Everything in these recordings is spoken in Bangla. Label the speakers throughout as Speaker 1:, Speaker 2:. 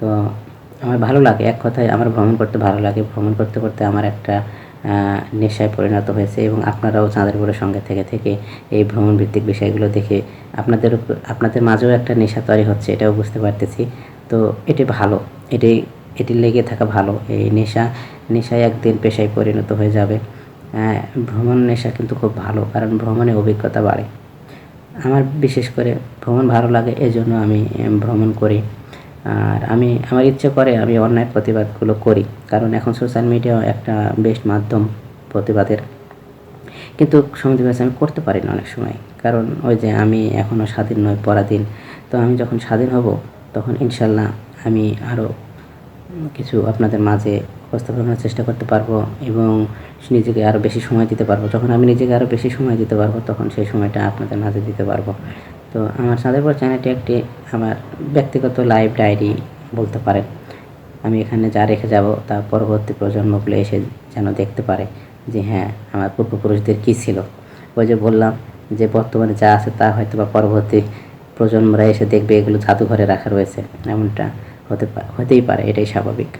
Speaker 1: তো আমার ভালো লাগে এক কথায় আমার ভ্রমণ করতে ভালো লাগে। ভ্রমণ করতে করতে আমার একটা নেশায় পরিণত হয়েছে এবং আপনারাও চাঁদেরপুরের সঙ্গে থেকে থেকে এই ভ্রমণ ভিত্তিক বিষয়গুলো দেখে আপনাদের আপনাদের মাঝেও একটা নেশা তৈরি হচ্ছে এটাও বুঝতে পারতেছি। তো এটি ভালো এটি এটি লেগে থাকা ভালো এই নেশা নেশায় একদিন পেশায় পরিণত হয়ে যাবে। আহ, ভ্রমণ নেশা কিন্তু খুব ভালো কারণ ভ্রমণে অভিজ্ঞতা বাড়ে। আমার বিশেষ করে ভ্রমণ ভালো লাগে এজন্য আমি ভ্রমণ করি। আর আমি, আমার ইচ্ছে করে আমি অন্যায় প্রতিবাদগুলো করি, কারণ এখন সোশ্যাল মিডিয়া একটা বেস্ট মাধ্যম প্রতিবাদের। কিন্তু সমিতি ব্যাস আমি করতে পারি না অনেক সময়, কারণ ওই যে আমি এখনও স্বাধীন নই পরাধীন, তো আমি যখন স্বাধীন হব, তখন ইনশাল্লাহ আমি আরও কিছু আপনাদের মাঝে উপস্থাপনার চেষ্টা করতে পারব এবং নিজেকে আরও বেশি সময় দিতে পারব। যখন আমি নিজেকে আরও বেশি সময় দিতে পারব, তখন সেই সময়টা আপনাদের মাঝে দিতে পারব। তো আমার চাঁদেরপর চ্যানেলটি একটি আমার ব্যক্তিগত লাইভ ডায়েরি বলতে পারেন। আমি এখানে যা রেখে যাব তা পরবর্তী প্রজন্মগুলো এসে যেন দেখতে পারে যে হ্যাঁ আমার পূর্বপুরুষদের কী ছিল। ওই যে বললাম যে বর্তমানে যা আছে তা হয়তো বা পরবর্তী প্রজন্মরা এসে দেখবে এগুলো জাদুঘরে রাখা রয়েছে। এমনটা হতে হতেই পারে, এটাই স্বাভাবিক।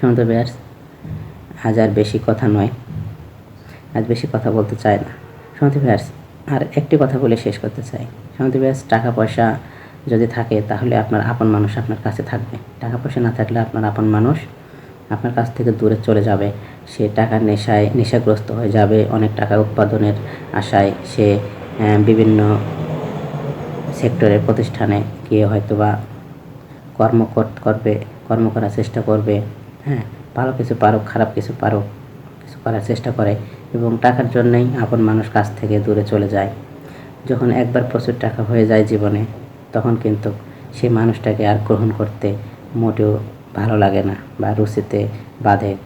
Speaker 1: সুন্দর ব্যাস আজ আর বেশি কথা নয়। আজ বেশি কথা বলতে চায় না। সন্তী ব্যাস আর একটি কথা বলে শেষ করতে চাই। সন্তী ব্যাস টাকা পয়সা যদি থাকে, তাহলে আপনার আপন মানুষ আপনার কাছে থাকবে। টাকা পয়সা না থাকলে আপনার আপন মানুষ আপনার কাছ থেকে দূরে চলে যাবে। সে টাকার নেশায় নেশাগ্রস্ত হয়ে যাবে, অনেক টাকা উৎপাদনের আশায় সে বিভিন্ন সেক্টরের প্রতিষ্ঠানে গিয়ে হয়তো বা কর্ম করবে, কর্ম করার চেষ্টা করবে। হ্যাঁ ভালো কিছু পারুক, খারাপ কিছু পারুক, কিছু করার চেষ্টা করে। এবং টাকার জন্যই আপন মানুষ কাছ থেকে দূরে চলে যায়। যখন একবার প্রচুর টাকা হয়ে যায় জীবনে, তখন কিন্তু সেই মানুষটাকে আর গ্রহণ করতে মোটেও ভালো লাগে না বা রুচিতে বাঁধে।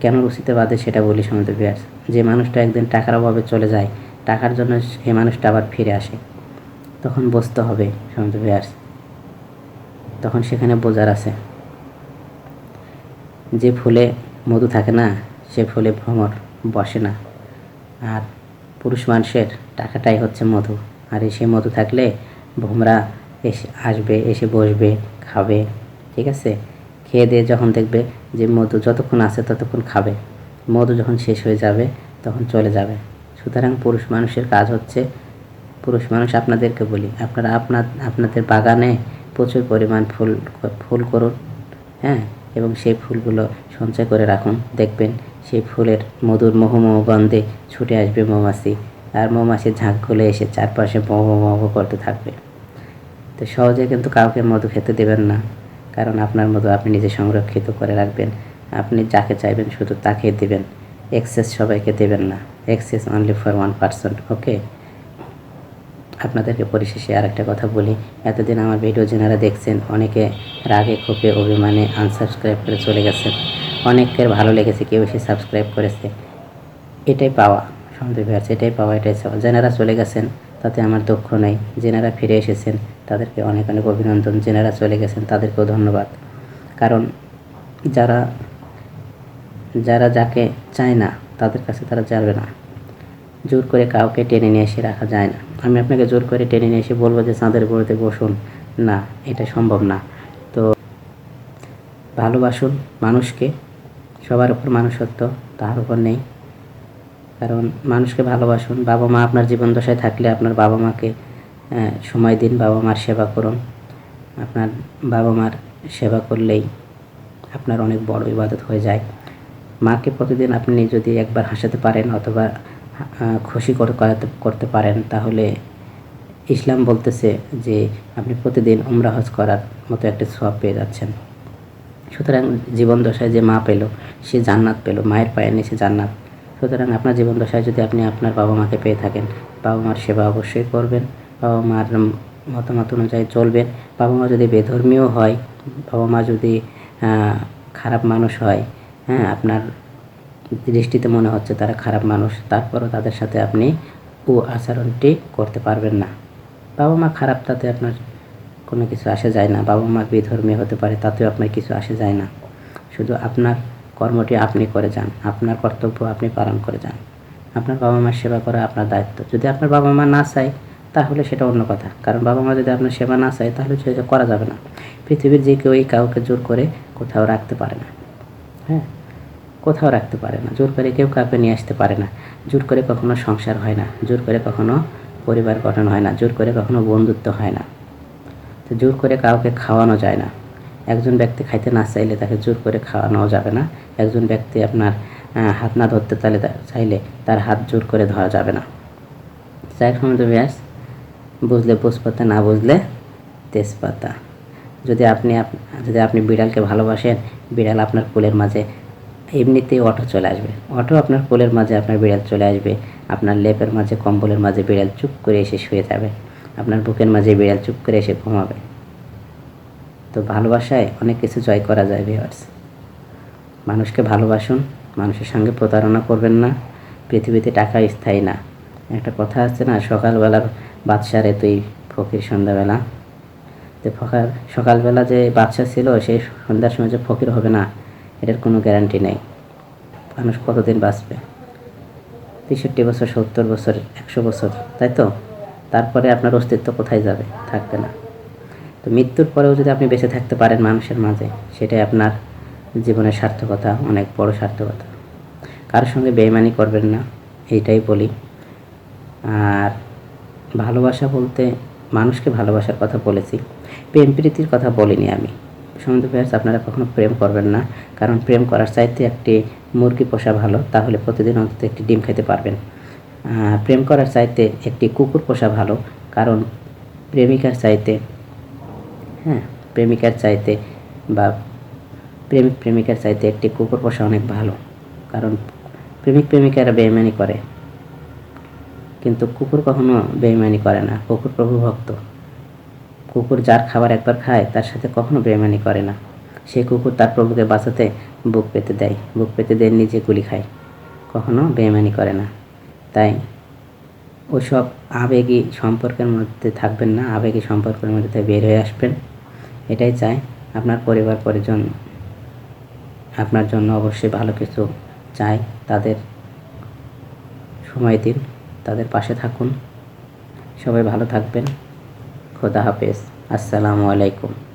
Speaker 1: কেন রুচিতে বাঁধে সেটা বলি সমুদ্র বিহার। যে মানুষটা একদিন টাকার অভাবে চলে যায়, টাকার জন্য সেই মানুষটা আবার ফিরে আসে। তখন বুঝতে হবে সমুদ্র বিহার। তখন সেখানে বোঝার আছে। যে ফুলে মধু থাকে না, সে ফুলে ভ্রমর বসে না। আর পুরুষ মানুষের টাকাটাই হচ্ছে মধু। আর এই সে মধু থাকলে ভোমরা এসে আসবে, এসে বসবে, খাবে, ঠিক আছে? খেয়ে দিয়ে যখন দেখবে যে মধু যতক্ষণ আছে ততক্ষণ খাবে। মধু যখন শেষ হয়ে যাবে তখন চলে যাবে। সুতরাং পুরুষ মানুষের কাজ হচ্ছে, পুরুষ মানুষ আপনাদেরকে বলি, আপনারা আপনার আপনাদের বাগানে প্রচুর পরিমাণ ফুল ফুল করুন হ্যাঁ? এবং সেই ফুলগুলো সঞ্চয় করে রাখুন, দেখবেন সেই ফুলের মধুর মোহমোহ গন্ধে ছুটে আসবে মৌমাছি। আর মৌমাছির ঝাঁকগুলো এসে চারপাশে মহ মহ করতে থাকবে। তো সহজে কিন্তু কাউকে মধু খেতে দেবেন না। কারণ আপনার মধু আপনি নিজে সংরক্ষিত করে রাখবেন। আপনি যাকে চাইবেন শুধু তাকেই দেবেন। এক্সেস সবাইকে দেবেন না। Access only for one percent okay আপনাদেরকে পরিশেষে আর একটা কথা বলি। এতদিন আমার ভিডিও যারা দেখছেন, অনেকে রাগে, ক্ষোভে, অভিমানে আনসাবস্ক্রাইব করে চলে গেছেন। অনেকের ভালো লেগেছে, কেউ এসে সাবস্ক্রাইব করেছে। এটাই পাওয়া সন্দীপ আছে, এটাই পাওয়া, এটাই চাওয়া যেনারা চলে গেছেন, তাতে আমার দুঃখ নেই। যেনারা ফিরে এসেছেন, তাদেরকে অনেক অনেক অভিনন্দন। যেনারা চলে গেছেন, তাদেরকেও ধন্যবাদ। কারণ যারা যারা যাকে চায় না, তাদের কাছে তারা যাবে না। জোর করে কাউকে টেনে নিয়ে এসে রাখা যায় না। আমি আপনাকে জোর করে টেনে নিয়ে এসে বলব যে, চাঁদের গুঁড়োতে বসুন। না, এটা সম্ভব না। তো ভালোবাসুন মানুষকে সবার উপর মানুষত্ব তার উপর নেই। কারণ মানুষকে ভালোবাসুন। বাবা মা আপনার জীবন দশায় থাকলে আপনার বাবা মাকে সময় দিন, বাবা মার সেবা করুন। আপনার বাবা মার সেবা করলেই আপনার অনেক বড় ইবাদত হয়ে যায়। মাকে প্রতিদিন আপনি যদি একবার হাসাতে পারেন অথবা খুশি করে করাতে, করতে পারেন, তাহলে ইসলাম বলতেছে যে আপনি প্রতিদিন উমরা হজ করার মতো একটা সব পেয়ে যাচ্ছেন। সুতরাং জীবন দশায় যে মা পেল, সে জান্নাত পেল, মায়ের পায়ের নিচে জান্নাত। সুতরাং আপনার জীবন দশায় যদি আপনি আপনার বাবা মাকে পেয়ে থাকেন বাবা মার সেবা অবশ্যই করবেন বাবা মার মতামত অনুযায়ী চলবেন। বাবা মা যদি বেধর্মীয় হয় বাবা মা যদি খারাপ মানুষ হয় হ্যাঁ আপনার দৃষ্টিতে মনে হচ্ছে তারা খারাপ মানুষ, তারপরও তাদের সাথে আপনি ও আচরণটি করতে পারবেন না। বাবা মা খারাপ তাতে আপনার কোনো কিছু আসে যায় না, বাবা মা বিধর্মী হতে পারে, তাতেও আপনার কিছু আসে যায় না। শুধু আপনার কর্মটি আপনি করে যান, আপনার কর্তব্য আপনি পালন করে যান। আপনার বাবা মার সেবা করা আপনার দায়িত্ব। যদি আপনার বাবা মা না চায়, তাহলে সেটা অন্য কথা। কারণ বাবা মা যদি আপনার সেবা না চায়, তাহলে সেটা করা যাবে না। পৃথিবীর যে কেউ এই কাউকে জোর করে কোথাও রাখতে পারে না। হ্যাঁ? কোথাও রাখতে পারে না। জোর করে কেউ কাউকে নিয়ে আসতে পারে না। জোর করে কখনো সংসার হয় না। জোর করে কখনো পরিবার গঠন হয় না। জোর করে কখনো বন্ধুত্ব হয় না। তো জোর করে কাউকে খাওয়ানো যায় না। একজন ব্যক্তি খাইতে না চাইলে তাকে জোর করে খাওয়ানো যাবে না। একজন ব্যক্তি আপনার হাত না ধরতে তাহলে চাইলে তার হাত জোর করে ধরা যাবে না। যাই সময় ব্যাস, বুঝলে বুঝপাতা না বুঝলে তেজপাতা। যদি আপনি যদি আপনি বিড়ালকে ভালোবাসেন, বিড়াল আপনার কোলের মাঝে এমনিতেই অটো চলে আসবে। অটো আপনার কোলের মাঝে আপনার বিড়াল চলে আসবে। আপনার লেপের মাঝে, কম্বলের মাঝে বিড়াল চুপ করে এসে শুয়ে যাবে। আপনার বুকের মাঝে বিড়াল চুপ করে এসে ঘুমাবে। তো ভালোবাসায় অনেক কিছু জয় করা যায় ভিউয়ার্স মানুষকে ভালোবাসুন, মানুষের সঙ্গে প্রতারণা করবেন না, পৃথিবীতে টাকা স্থায়ী না। একটা কথা আছে না, সকালবেলার বাদশারে তুই, ফকির সন্ধ্যাবেলা। তো ফকার, সকালবেলা যে বাচ্চা ছিল, সেই সন্ধ্যার সময় যে ফকির হবে না, এটার কোনো গ্যারান্টি নেই। মানুষ কতদিন বাঁচবে? তেষট্টি বছর, সত্তর বছর, একশো বছর, তাই তো? তারপরে আপনার অস্তিত্ব কোথায় যাবে? থাকবে না। তো মৃত্যুর পরেও যদি আপনি বেঁচে থাকতে পারেন মানুষের মাঝে, সেটাই আপনার জীবনের সার্থকতা, অনেক বড় সার্থকতা। কারোর সঙ্গে বেইমানি করবেন না, এইটাই বলি। আর ভালোবাসা বলতে, মানুষকে ভালোবাসার কথা বলেছি। প্রেম প্রীতির কথা বলিনি আমি। সমুদ্র প্রেয়ার্স আপনারা কখনো প্রেম করবেন না, কারণ প্রেম করার চাইতে একটি মুরগি পোষা ভালো, তাহলে প্রতিদিন অন্তত একটি ডিম খেতে পারবেন। প্রেম করার চাইতে একটি কুকুর পোষা ভালো, কারণ প্রেমিকার চাইতে হ্যাঁ প্রেমিকার চাইতে বা প্রেমিক প্রেমিকার চাইতে একটি কুকুর পোষা অনেক ভালো, কারণ প্রেমিক প্রেমিকারা বেইমানি করে। কিন্তু কুকুর কখনো বেইমানি করে না, কুকুর প্রভু ভক্ত। কুকুর যার খাবার একবার খায়, তার সাথে কখনো বেইমানি করে না। সেই কুকুর তার প্রভুকে বাঁচাতে বুক পেতে দেয়, বুক পেতে দেয় নিজে গুলি খায়। কখনো বেইমানি করে না। তাই ওসব আবেগী সম্পর্কের মধ্যে থাকবেন না, আবেগী সম্পর্কের মধ্যে বের হয়ে আসবেন। এটাই চাই আপনার পরিবার, পরিজন। আপনার জন্য অবশ্যই ভালো কিছু চাই। তাদের সময় দিন, তাদের পাশে থাকুন। সবাই ভালো থাকবেন। খোদা হাফেজ। আসসালামু আলাইকুম।